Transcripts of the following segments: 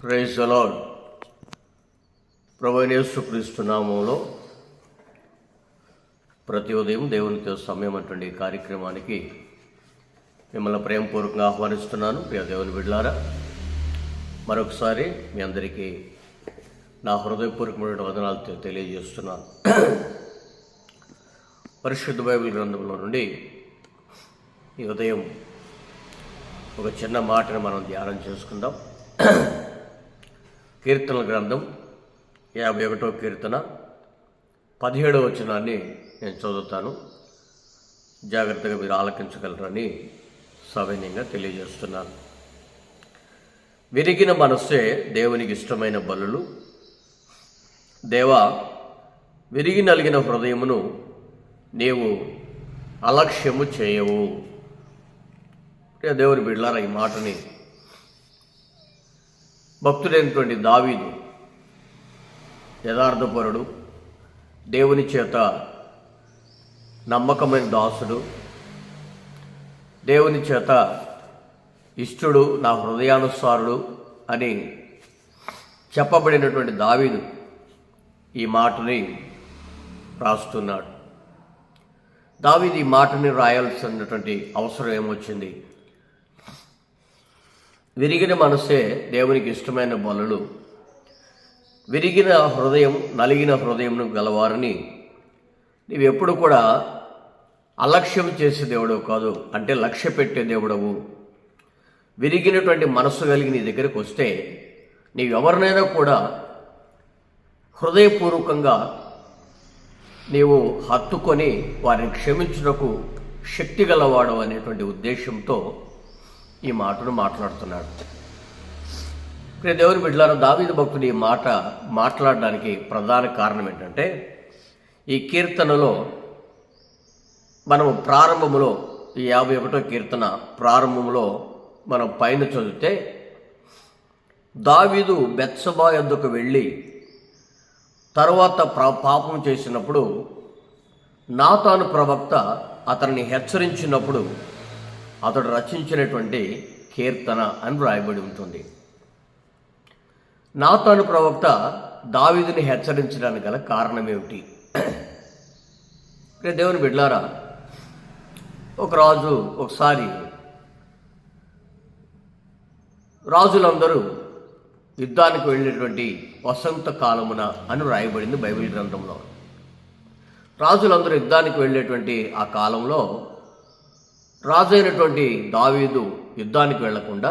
Praise అలాడ్ ప్రభు నామంలో ప్రతి ఉదయం దేవునితో సమయం అటువంటి కార్యక్రమానికి మిమ్మల్ని ప్రేమపూర్వకంగా ఆహ్వానిస్తున్నాను. ప్రియ దేవుని బిడ్లారా మరొకసారి మీ అందరికీ నా హృదయపూర్వకమైన వదనాలతో తెలియజేస్తున్నాను. పరిశుద్ధ బైబిల్ గ్రంథంలో నుండి ఈ ఉదయం ఒక చిన్న మాటను మనం ధ్యానం చేసుకుందాం. కీర్తనల గ్రంథం యాభై ఒకటో కీర్తన పదిహేడవ వచనాన్ని నేను చదువుతాను. జాగ్రత్తగా మీరు ఆలకించగలరని సవైన్యంగా తెలియజేస్తున్నాను. విరిగిన మనస్సే దేవునికి ఇష్టమైన బలులు. దేవా విరిగి నలిగిన హృదయమును నీవు అలక్ష్యము చేయవు. దేవుని బిడ్లారా ఈ మాటని భక్తుడైనటువంటి దావీదు యథార్థపరుడు దేవుని చేత నమ్మకమైన దాసుడు దేవుని చేత ఇష్టుడు నా హృదయానుసారుడు అని చెప్పబడినటువంటి దావీదు ఈ మాటని రాస్తున్నాడు. దావీది ఈ మాటని రాయాల్సినటువంటి అవసరం ఏమొచ్చింది? విరిగిన మనసే దేవునికి ఇష్టమైన బలులు. విరిగిన హృదయం నలిగిన హృదయంను గలవారని. నీవు ఎప్పుడు కూడా అలక్ష్యం చేసే దేవుడవు కాదు అంటే లక్ష్య పెట్టే దేవుడవు. విరిగినటువంటి మనస్సు కలిగి నీ దగ్గరికి వస్తే నీవు ఎవరినైనా కూడా హృదయపూర్వకంగా నీవు హత్తుకొని వారిని క్షమించుటకు శక్తి గలవాడు అనేటువంటి ఉద్దేశంతో ఈ మాటను మాట్లాడుతున్నాడు. ఇక్కడ దేవుని బిడ్డలారా దావీదు భక్తుడు ఈ మాట మాట్లాడడానికి ప్రధాన కారణం ఏంటంటే ఈ కీర్తనలో మనం ప్రారంభములో ఈ యాభై ఒకటో కీర్తన ప్రారంభంలో మనం పైన చదివితే దావీదు బెత్సబా యొద్దకు వెళ్ళి తర్వాత పాపం చేసినప్పుడు నాతాను ప్రవక్త అతన్ని హెచ్చరించినప్పుడు అతడు రచించినటువంటి కీర్తన అని వ్రాయబడి ఉంటుంది. నాతాను ప్రవక్త దావిదిని హెచ్చరించడానికి గల కారణం ఏమిటి దేవుని బిడ్లారా ఒక రాజు ఒకసారి రాజులందరూ యుద్ధానికి వెళ్ళినటువంటి వసంత కాలమున అని వ్రాయబడింది బైబిల్ గ్రంథంలో. రాజులందరూ యుద్ధానికి వెళ్ళేటువంటి ఆ కాలంలో రాజు అయినటువంటి దావీదు యుద్ధానికి వెళ్ళకుండా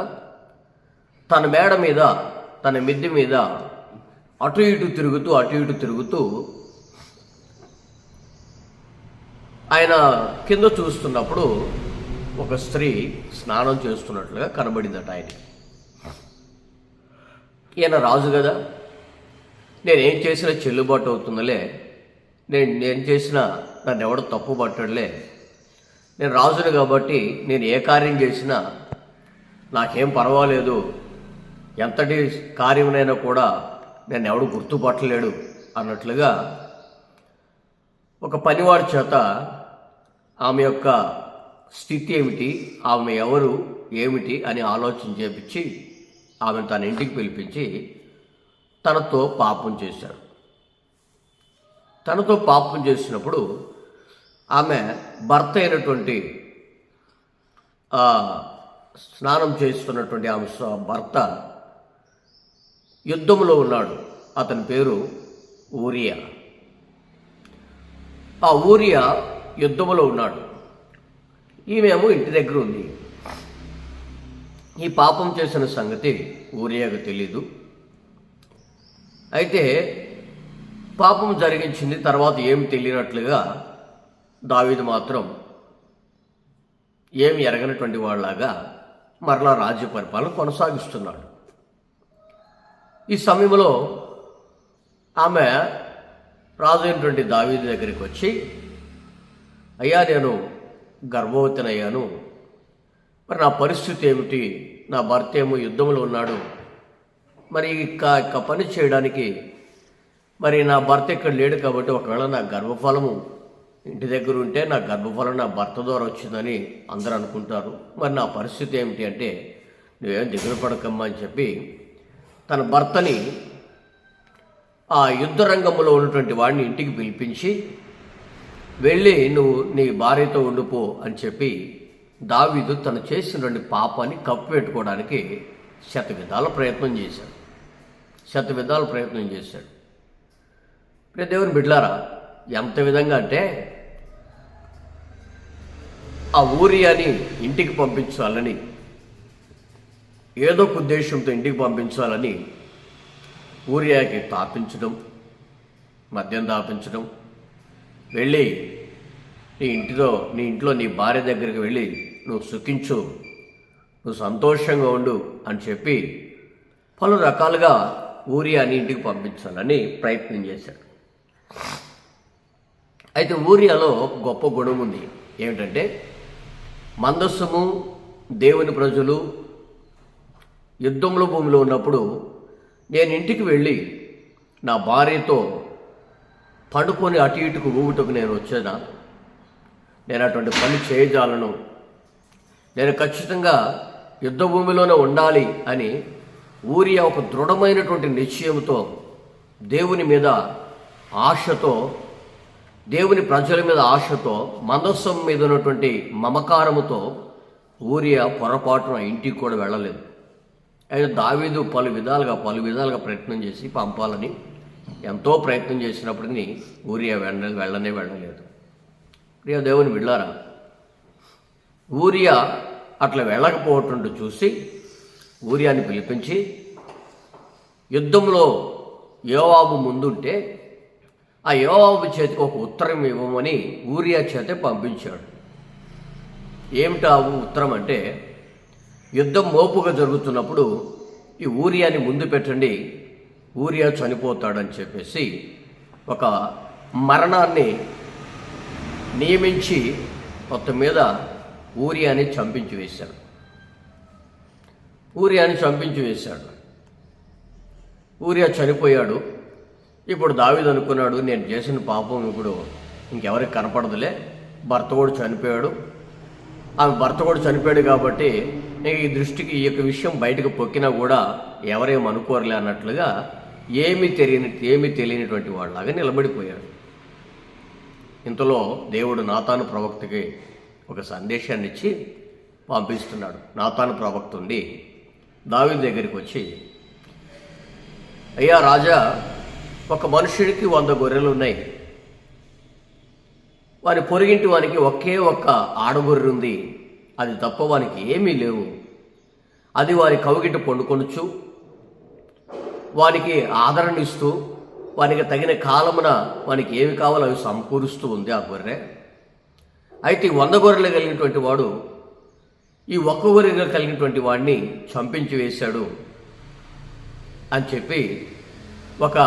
తన మేడ మీద తన మిద్దె మీద అటు ఇటు తిరుగుతూ అటు ఇటు తిరుగుతూ ఆయన కింద చూస్తున్నప్పుడు ఒక స్త్రీ స్నానం చేస్తున్నట్లుగా కనబడిందట ఆయనకి ఈయన రాజు కదా. నేనేం చేసినా చెల్లుబాటు అవుతుందిలే. నేను నేను చేసినా నన్ను ఎవడు తప్పు పట్టడులే నేను రాజును కాబట్టి నేను ఏ కార్యం చేసినా నాకేం పర్వాలేదు. ఎంతటి కార్యమునైనా కూడా నేను ఎవడు గుర్తుపట్టలేడు అన్నట్లుగా ఒక పనివాడి చేత ఆమె యొక్క స్థితి ఏమిటి ఆమె ఎవరు ఏమిటి అని ఆలోచన చేపించి ఆమెను తన ఇంటికి పిలిపించి తనతో పాపం చేశాడు. తనతో పాపం చేసినప్పుడు ఆమె భర్త అయినటువంటి స్నానం చేస్తున్నటువంటి ఆమె భర్త యుద్ధంలో ఉన్నాడు. అతని పేరు ఊరియా. ఆ ఊరియా యుద్ధంలో ఉన్నాడు. ఈమెమో ఇంటి దగ్గర ఉంది. ఈ పాపం చేసిన సంగతి ఊరియాకు తెలీదు. అయితే పాపం జరిగించింది తర్వాత ఏం తెలియనట్లుగా దావీదు మాత్రం ఏమి ఎరగనటువంటి వాళ్ళలాగా మరలా రాజ్య పరిపాలన కొనసాగిస్తున్నాడు. ఈ సమయంలో ఆమె రాజు అయినటువంటి దావీదు దగ్గరికి వచ్చి అయ్యా నేను గర్భవతినయ్యాను. మరి నా పరిస్థితి ఏమిటి? నా భర్త ఏమో యుద్ధంలో ఉన్నాడు. మరి ఇక ఇక పని చేయడానికి మరి నా భర్త ఇక్కడ లేడు కాబట్టి ఒకవేళ నా గర్భఫలము ఇంటి దగ్గర ఉంటే నా గర్భఫలం నా భర్త ద్వారా వచ్చిందని అందరూ అనుకుంటారు. మరి నా పరిస్థితి ఏమిటి అంటే నువ్వేం దిగులు పడకమ్మా అని చెప్పి తన భర్తని ఆ యుద్ధ రంగంలో ఉన్నటువంటి వాడిని ఇంటికి పిలిపించి వెళ్ళి నువ్వు నీ భార్యతో ఉండిపో అని చెప్పి దావీదు తను చేసినటువంటి పాపాన్ని కప్పిపెట్టుకోవడానికి శత విధాల ప్రయత్నం చేశాడు. శత విధాల ప్రయత్నం చేశాడు. ప్రతి దేవుని బిడ్లారా ఎంత విధంగా అంటే ఆ ఊరియాని ఇంటికి పంపించాలని ఏదో ఒక ఉద్దేశంతో ఇంటికి పంపించాలని ఊరియాకి తాపించడం మద్యం తాపించడం వెళ్ళి నీ ఇంటిలో నీ ఇంట్లో నీ భార్య దగ్గరికి వెళ్ళి నువ్వు సుఖించు నువ్వు సంతోషంగా ఉండు అని చెప్పి పలు రకాలుగా ఊరియాని ఇంటికి పంపించాలని ప్రయత్నం చేశాడు. అయితే ఊరియాలో ఒక గొప్ప గుణం ఉంది. ఏమిటంటే మందస్సము దేవుని ప్రజలు యుద్ధంలో భూమిలో ఉన్నప్పుడు నేను ఇంటికి వెళ్ళి నా భార్యతో పడుకొని అటు ఇటుకు ఊగుటకు నేను వచ్చానా? నేను అటువంటి పని చేయజాలను. నేను ఖచ్చితంగా యుద్ధ భూమిలోనే ఉండాలి అని ఊరియా ఒక దృఢమైనటువంటి నిశ్చయంతో దేవుని మీద ఆశతో దేవుని ప్రజల మీద ఆశతో మందస్సం మీద ఉన్నటువంటి మమకారముతో ఊరియా పొరపాటున ఇంటికి కూడా వెళ్ళలేదు. అయితే దావీదు పలు విధాలుగా పలు విధాలుగా ప్రయత్నం చేసి పంపాలని ఎంతో ప్రయత్నం చేసినప్పటికీ ఊరియా వెళ్ళ వెళ్ళనే వెళ్ళలేదు. ప్రియ దేవుని వెళ్ళారా ఊరియా అట్లా వెళ్ళకపోవటం చూసి ఊరియాని పిలిపించి యుద్ధంలో యోవాబు ముందుంటే ఆ యోవాబు చేతికి ఒక ఉత్తరం ఇవ్వమని ఊరియా చేతే పంపించాడు. ఏమిటా ఉత్తరం అంటే యుద్ధం మోపుగా జరుగుతున్నప్పుడు ఈ ఊరియాని ముందు పెట్టండి ఊరియా చనిపోతాడని చెప్పేసి ఒక మరణాన్ని నియమించి మొత్తం మీద ఊరియాని చంపించి వేశాడు. ఊరియాని చంపించి వేశాడు. ఊరియా చనిపోయాడు. ఇప్పుడు దావీదు అనుకున్నాడు నేను చేసిన పాపం ఇప్పుడు ఇంకెవరికి కనపడదులే. భర్త కూడా చనిపోయాడు. ఆమె భర్త కూడా చనిపోయాడు కాబట్టి నేను ఈ దృష్టికి ఈ యొక్క విషయం బయటకు పొక్కినా కూడా ఎవరేం అనుకోరలే అన్నట్లుగా ఏమీ తెలియని ఏమీ తెలియనటువంటి వాళ్ళలాగా నిలబడిపోయాడు. ఇంతలో దేవుడు నాతాను ప్రవక్తకి ఒక సందేశాన్ని ఇచ్చి పంపిస్తున్నాడు. నాతాను ప్రవక్త ఉండి దావి దగ్గరికి వచ్చి అయ్యా రాజా ఒక మనుషుడికి వంద గొర్రెలు ఉన్నాయి వారి పొరిగింటి వానికి ఒకే ఒక్క ఆడగొర్రె ఉంది అది తప్ప వానికి ఏమీ లేవు. అది వారి కవిగిట పండుకొనొచ్చు వానికి ఆదరణ ఇస్తూ వానికి తగిన కాలమున వానికి ఏమి కావాలో అవి సమకూరుస్తూ ఉంది ఆ గొర్రె. అయితే వంద గొర్రెలు కలిగినటువంటి వాడు ఈ ఒక్క గొర్రెగా కలిగినటువంటి వాడిని చంపించి వేశాడు అని చెప్పి ఒక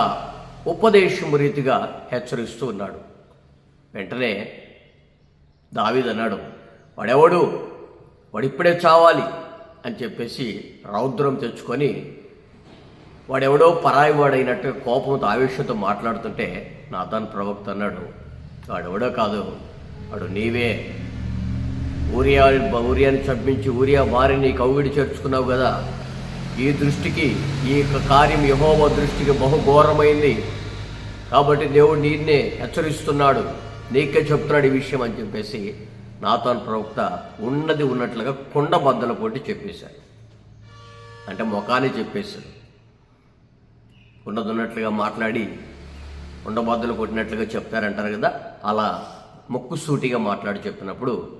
ఉపదేశం రీతిగా హెచ్చరిస్తూ ఉన్నాడు. వెంటనే దావిదన్నాడు వాడెవడు? వాడు ఇప్పుడే చావాలి అని చెప్పేసి రౌద్రం తెచ్చుకొని వాడెవడో పరాయి వాడైనట్టు కోపంతో ఆవేశంతో మాట్లాడుతుంటే నాథాన్ ప్రవక్త అన్నాడు వాడెవడో కాదు వాడు నీవే. ఊరియా ఊరియాని చంపించి ఊరియా వారిని కౌగిడి చేర్చుకున్నావు కదా. ఈ దృష్టికి ఈ యొక్క కార్యం యహోవ దృష్టికి బహుఘోరమైంది. కాబట్టి దేవుడు నీన్నే హెచ్చరిస్తున్నాడు. నీకే చెప్తున్నాడు ఈ విషయం అని చెప్పేసి నాతోన్ ప్రవక్త ఉన్నది ఉన్నట్లుగా కొండ బద్దల కొట్టి చెప్పేశాడు. అంటే ముఖాన్ని చెప్పేశాడు. ఉన్నది ఉన్నట్లుగా మాట్లాడి ఉండబద్దలు కొట్టినట్లుగా చెప్తారంటారు కదా అలా ముక్కు సూటిగా మాట్లాడి చెప్పినప్పుడు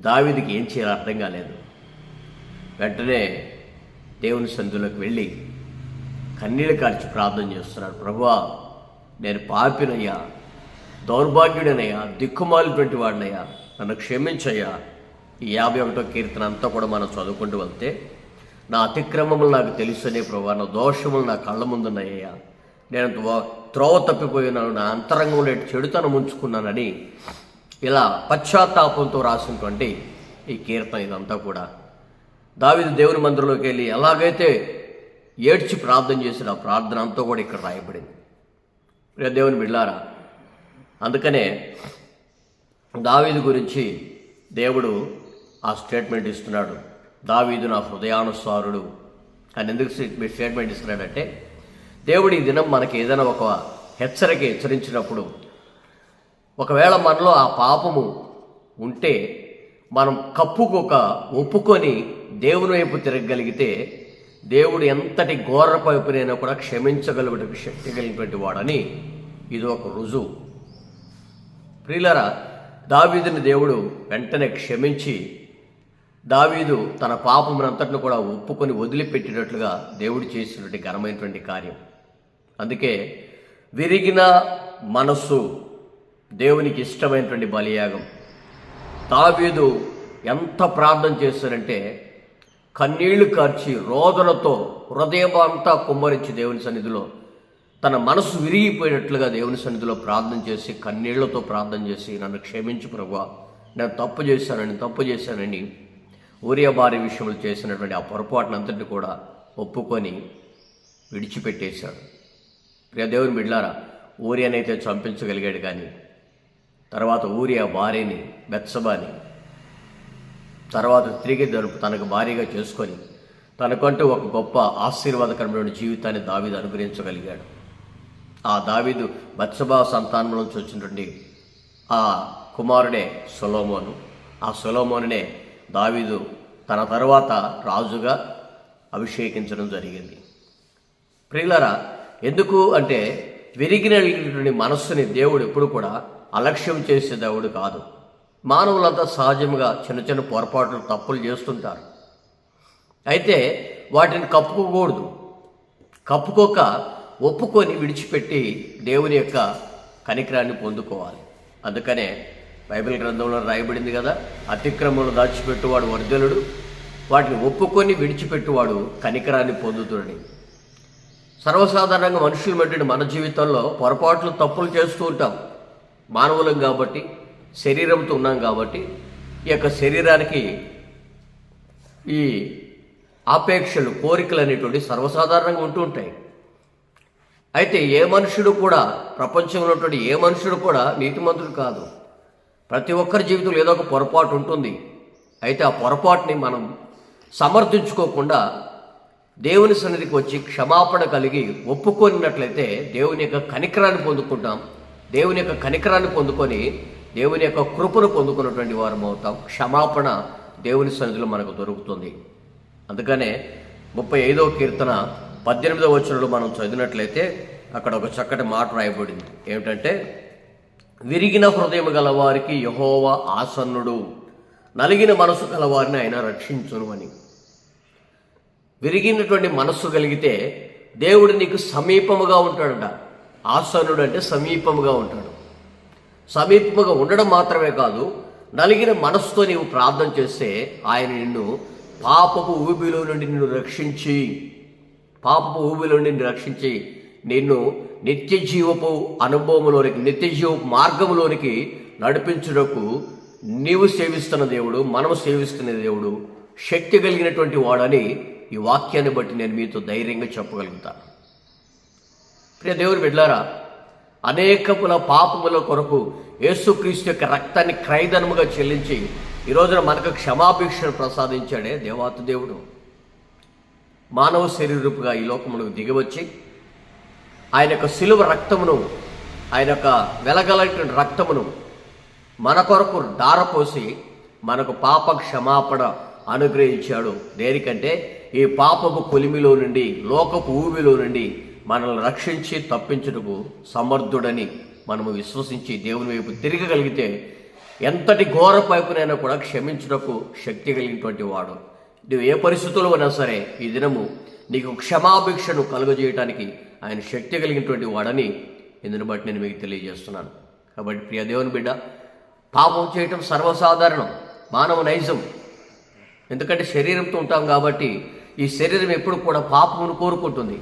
దావిదికి ఏం చేయాలో అర్థం కాలేదు. వెంటనే దేవుని సందులోకి వెళ్ళి కన్నీళ్ళు కార్చి ప్రార్థన చేస్తున్నాడు. ప్రభువా నేను పాపినయ్యా దౌర్భాగ్యుడనయ్యా దిక్కుమాలినటువంటి వాడినయ్యా. నన్ను క్షమించయ్యా. ఈ యాభై ఒకటో కీర్తన అంతా కూడా మనం చదువుకుంటూ వెళ్తే నా అతిక్రమములు నాకు తెలుసునే ప్రభా నా దోషములు నా కళ్ళ ముందున్నాయ్యా. నేను త్రోవ తప్పిపోయినాను నా అంతరంగం లేటి చెడుతనం ఉంచుకున్నానని ఇలా పశ్చాత్తాపంతో రాసినటువంటి ఈ కీర్తన ఇదంతా కూడా. దావిది దేవుని మందిరంలోకి వెళ్ళి ఎలాగైతే ఏడ్చి ప్రార్థన చేసిన ఆ ప్రార్థన అంతా కూడా ఇక్కడ రాయబడింది. దేవుని బిళ్ళారా అందుకనే దావీదు గురించి దేవుడు ఆ స్టేట్మెంట్ ఇస్తున్నాడు. దావీదు నా హృదయానుసారుడు అని ఎందుకు స్టేట్మెంట్ ఇస్తున్నాడంటే దేవుడు ఈ దినం మనకి ఏదైనా ఒక హెచ్చరిక హెచ్చరించినప్పుడు ఒకవేళ మనలో ఆ పాపము ఉంటే మనం కప్పుకోక ఒప్పుకొని దేవుని వైపు తిరగగలిగితే దేవుడు ఎంతటి ఘోర వైపునైనా కూడా క్షమించగలుగుట శక్తి కలిగినటువంటి వాడని ఇది ఒక రుజువు. ప్రియులరా దావీదుని దేవుడు వెంటనే క్షమించి దావీదు తన పాపమునంతటిని కూడా ఒప్పుకొని వదిలిపెట్టినట్లుగా దేవుడు చేసినటువంటి ఘనమైనటువంటి కార్యం. అందుకే విరిగిన మనస్సు దేవునికి ఇష్టమైనటువంటి బలియాగం. దావీదు ఎంత ప్రార్థన చేస్తారంటే కన్నీళ్ళు కార్చి రోదనతో హృదయమంతా కుమ్మరించి దేవుని సన్నిధిలో తన మనసు విరిగిపోయినట్లుగా దేవుని సన్నిధిలో ప్రార్థన చేసి కన్నీళ్ళతో ప్రార్థన చేసి నన్ను క్షమించు ప్రభా నేను తప్పు చేశానని తప్పు చేశానని ఊరియా భార్య విషయంలో చేసినటువంటి ఆ పొరపాటునంతటిని కూడా ఒప్పుకొని విడిచిపెట్టేశాడు. ప్రియ దేవుని బిడ్లారా ఊరియానైతే చంపించగలిగాడు కానీ తర్వాత ఊరియా భార్యని బెత్సబాని తర్వాత తిరిగి తనకు భారీగా చేసుకొని తనకంటూ ఒక గొప్ప ఆశీర్వాదకరమైన జీవితాన్ని దావీదు అనుగ్రహించగలిగాడు. ఆ దావీదు బత్సభా సంతానం నుంచి వచ్చినటువంటి ఆ కుమారుడే సొలోమోను. ఆ సొలోమోనునే దావీదు తన తర్వాత రాజుగా అభిషేకించడం జరిగింది. ప్రియులరా ఎందుకు అంటే విరిగినటువంటి మనస్సుని దేవుడు ఎప్పుడు కూడా అలక్ష్యం చేసే దేవుడు కాదు. మానవులంతా సహజంగా చిన్న చిన్న పొరపాట్లు తప్పులు చేస్తుంటారు. అయితే వాటిని కప్పుకోకూడదు. కప్పుకోక ఒప్పుకొని విడిచిపెట్టి దేవుని యొక్క కనికరాన్ని పొందుకోవాలి. అందుకనే బైబిల్ గ్రంథంలో రాయబడింది కదా అతిక్రమంలో దాచిపెట్టువాడు వర్ధలుడు వాటిని ఒప్పుకొని విడిచిపెట్టువాడు కనికరాన్ని పొందుతుడని. సర్వసాధారణంగా మనుషులు మధ్య మన జీవితంలో పొరపాట్లు తప్పులు చేస్తూ ఉంటాం. మానవులం కాబట్టి శరీరంతో ఉన్నాం కాబట్టి ఈ యొక్క శరీరానికి ఈ ఆపేక్షలు కోరికలు అనేటువంటి సర్వసాధారణంగా ఉంటూ ఉంటాయి. అయితే ఏ మనుషుడు కూడా ప్రపంచంలో ఉన్నటువంటి ఏ మనుషుడు కూడా నీతిమంతుడు కాదు. ప్రతి ఒక్కరి జీవితంలో ఏదో ఒక పొరపాటు ఉంటుంది. అయితే ఆ పొరపాటుని మనం సమర్థించుకోకుండా దేవుని సన్నిధికి వచ్చి క్షమాపణ కలిగి ఒప్పుకొనినట్లయితే దేవుని యొక్క కనికరాన్ని పొందుకుంటాం. దేవుని యొక్క కనికరాన్ని పొందుకొని దేవుని యొక్క కృపను పొందుకున్నటువంటి వారం అవుతాం. క్షమాపణ దేవుని సన్నిధిలో మనకు దొరుకుతుంది. అందుకనే ముప్పై ఐదవ కీర్తన పద్దెనిమిదవ వచనంలో మనం చదివినట్లయితే అక్కడ ఒక చక్కటి మాట రాయబడింది. ఏమిటంటే విరిగిన హృదయం గలవారికి యహోవ ఆసన్నుడు. నలిగిన మనసు గలవారిని ఆయన రక్షించును అని. విరిగినటువంటి మనస్సు కలిగితే దేవుడు నీకు సమీపముగా ఉంటాడంట. ఆసనుడు అంటే సమీపముగా ఉంటాడు. సమీపముగా ఉండడం మాత్రమే కాదు నలిగిన మనస్సుతో నీవు ప్రార్థన చేస్తే ఆయన నిన్ను పాపపు ఊబిలో నుండి నిన్ను రక్షించి పాపపు ఊబిలో నుండి నిన్ను రక్షించి నిన్ను నిత్య జీవపు అనుభవంలోనికి నిత్య జీవపు మార్గంలోనికి నడిపించుటకు నీవు సేవిస్తున్న దేవుడు మనము సేవిస్తున్న దేవుడు శక్తి కలిగినటువంటి వాడని ఈ వాక్యాన్ని బట్టి నేను మీతో ధైర్యంగా చెప్పగలుగుతాను. ప్రియ దేవుడు బిడ్లారా అనేకముల పాపముల కొరకు యేసుక్రీస్తు యొక్క రక్తాన్ని క్రైదనముగా చెల్లించి ఈ రోజున మనకు క్షమాభిక్షను ప్రసాదించాడే దేవాతి దేవుడు. మానవ శరీరూపుగా ఈ లోకమునకు దిగివచ్చి ఆయన యొక్క సిలువ రక్తమును ఆయన యొక్క వెలగలటువంటి రక్తమును మన కొరకు దారపోసి మనకు పాప క్షమాపణ అనుగ్రహించాడు. దేనికంటే ఈ పాపపు కొలిమిలో నుండి లోకపు ఊబిలో నుండి మనల్ని రక్షించి తప్పించుటకు సమర్థుడని మనము విశ్వసించి దేవుని వైపు తిరగగలిగితే ఎంతటి ఘోర పైపునైనా కూడా క్షమించుటకు శక్తి కలిగినటువంటి వాడు. నువ్వు ఏ పరిస్థితుల్లో ఉన్నా సరే ఈ దినము నీకు క్షమాభిక్షను కలుగజేయటానికి ఆయన శక్తి కలిగినటువంటి వాడని ఇందుని బట్టి నేను మీకు తెలియజేస్తున్నాను. కాబట్టి ప్రియ దేవుని బిడ్డ పాపం చేయటం సర్వసాధారణం మానవ నైజం. ఎందుకంటే శరీరంతో ఉంటాం కాబట్టి ఈ శరీరం ఎప్పుడు కూడా పాపమును కోరుకుంటుంది.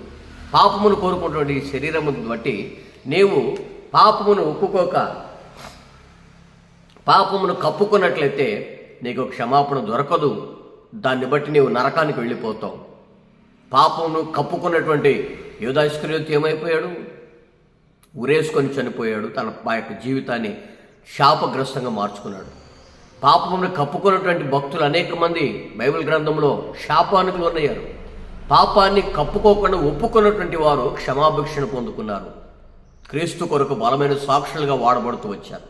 పాపమును కోరుకుంటున్న ఈ శరీరమును బట్టి నీవు పాపమును ఒప్పుకోక పాపమును కప్పుకున్నట్లయితే నీకు క్షమాపణ దొరకదు. దాన్ని బట్టి నీవు నరకానికి వెళ్ళిపోతావు. పాపమును కప్పుకున్నటువంటి యోధాస్కర్యోతి ఏమైపోయాడు? ఉరేసుకొని చనిపోయాడు. తన ఆ యొక్క జీవితాన్ని శాపగ్రస్తంగా మార్చుకున్నాడు. పాపమును కప్పుకున్నటువంటి భక్తులు అనేక మంది బైబిల్ గ్రంథంలో శాపానికి లోనయ్యారు పాపాన్ని కప్పుకోకుండా ఒప్పుకున్నటువంటి వారు క్షమాభిక్షణ పొందుకున్నారు. క్రీస్తు కొరకు బలమైన సాక్షులుగా వాడబడుతూ వచ్చారు.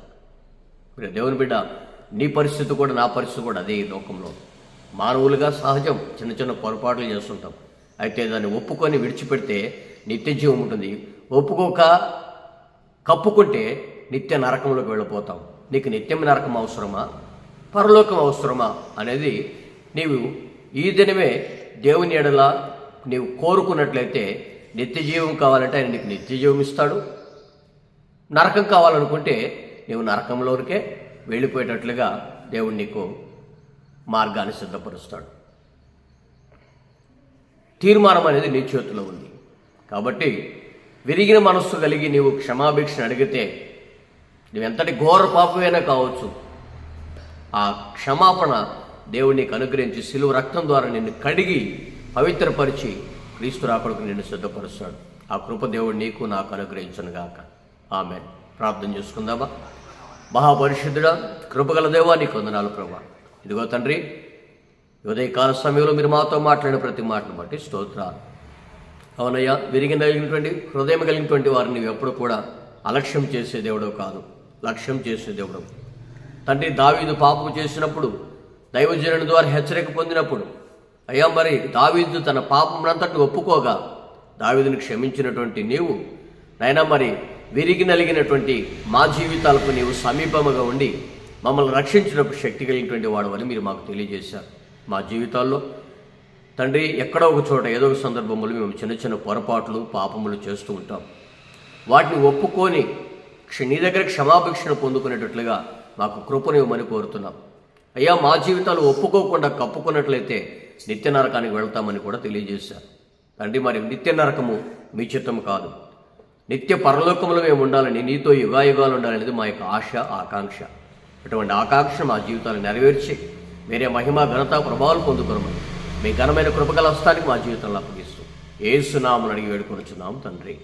మీరు దేవుని బిడ్డ నీ పరిస్థితి కూడా నా పరిస్థితి కూడా అదే ఈ లోకంలో. మానవులుగా సహజం చిన్న చిన్న పొరపాట్లు చేస్తుంటాం. అయితే దాన్ని ఒప్పుకొని విడిచిపెడితే నిత్య జీవం ఉంటుంది. ఒప్పుకోక కప్పుకుంటే నిత్య నరకంలోకి వెళ్ళిపోతాం. నీకు నిత్యం నరకం అవసరమా? పరలోకం అవసరమా? అనేది నీవు ఈ దినమే దేవుని ఎడల నీవు కోరుకున్నట్లయితే నిత్యజీవం కావాలంటే ఆయన నీకు నిత్యజీవం ఇస్తాడు. నరకం కావాలనుకుంటే నీవు నరకంలోనికే వెళ్ళిపోయేటట్లుగా దేవుడు నీకు మార్గాన్ని సిద్ధపరుస్తాడు. తీర్మానం అనేది నీ చేతిలో ఉంది. కాబట్టి విరిగిన మనస్సు కలిగి నీవు క్షమాభిక్షణ అడిగితే నువ్వెంతటి ఘోర పాపమైనా కావచ్చు. ఆ క్షమాపణ దేవుడు నీకు అనుగ్రహించి సిలువ రక్తం ద్వారా నిన్ను కడిగి పవిత్రపరిచి క్రీస్తు రాకడకు నిన్ను సిద్ధపరుస్తాడు. ఆ కృప దేవుడు నీకు నాకు అనుగ్రహించను గాక. ఆమె ప్రార్థన చేసుకుందామా? మహాపరిశుద్ధుడా కృపగల దేవా నీకు వందనాలు ప్రభా. ఇదిగో తండ్రి ఉదయకాల సమయంలో మీరు మాతో మాట్లాడిన ప్రతి మాటను బట్టి స్తోత్రాలు. అవునయ్యా విరిగి కలిగినటువంటి హృదయం కలిగినటువంటి వారిని ఎప్పుడు కూడా అలక్ష్యం చేసే దేవుడు కాదు. లక్ష్యం చేసే దేవుడు తండ్రి దావీదు పాపం చేసినప్పుడు దైవజనుని ద్వారా హెచ్చరిక పొందినప్పుడు అయ్యా మరి దావీదు తన పాపమునంతటి ఒప్పుకోగా దావీదుని క్షమించినటువంటి నీవు నైనా మరి విరిగి నలిగినటువంటి మా జీవితాలకు నీవు సమీపముగా ఉండి మమ్మల్ని రక్షించినప్పుడు శక్తి కలిగినటువంటి వాడు అని మీరు మాకు తెలియజేశారు. మా జీవితాల్లో తండ్రి ఎక్కడో ఒక చోట ఏదో ఒక సందర్భంలో మేము చిన్న చిన్న పొరపాట్లు పాపములు చేస్తూ ఉంటాం. వాటిని ఒప్పుకొని నీ దగ్గర క్షమాభిక్షణ పొందుకునేటట్లుగా మాకు కృపను ఇవ్వమని కోరుతున్నాం. అయ్యా మా జీవితాలు ఒప్పుకోకుండా కప్పుకున్నట్లయితే నిత్య నరకానికి వెళ్తామని కూడా తెలియజేశారు. తండ్రి మరి నిత్య నరకము మీ చిత్తం కాదు. నిత్య పరలోకంలో మేము ఉండాలని నీతో యుగాయుగాలు ఉండాలనేది మా యొక్క ఆశ ఆకాంక్ష. అటువంటి ఆకాంక్ష మా జీవితాలు నెరవేర్చి మీరే మహిమ ఘనత ప్రభావాలు పొందుకోమని మీ ఘనమైన కృపగల హస్తానికి మా జీవితంలో అప్పగిస్తూ ఏసునామని అడిగి వేడుకొనుచున్నాం తండ్రి.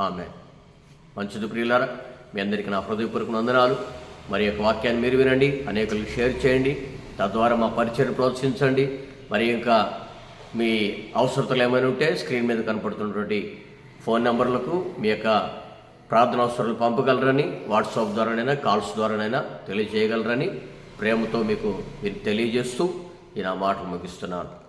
ఆమె మంచిది ప్రియులారా మీ అందరికీ నా హృదయపూర్వక వందనాలు. మరి యొక్క వాక్యాన్ని మీరు వినండి అనేకులకు షేర్ చేయండి తద్వారా మా పరిచయం ప్రోత్సహించండి. మరి ఇంకా మీ అవసరతలు ఏమైనా ఉంటే స్క్రీన్ మీద కనపడుతున్నటువంటి ఫోన్ నెంబర్లకు మీ యొక్క ప్రార్థన అవసరాలు పంపగలరని వాట్సాప్ ద్వారానైనా కాల్స్ ద్వారానైనా తెలియజేయగలరని ప్రేమతో మీకు మీరు తెలియజేస్తూ నేను ఆ మాటలు ముగిస్తున్నాను.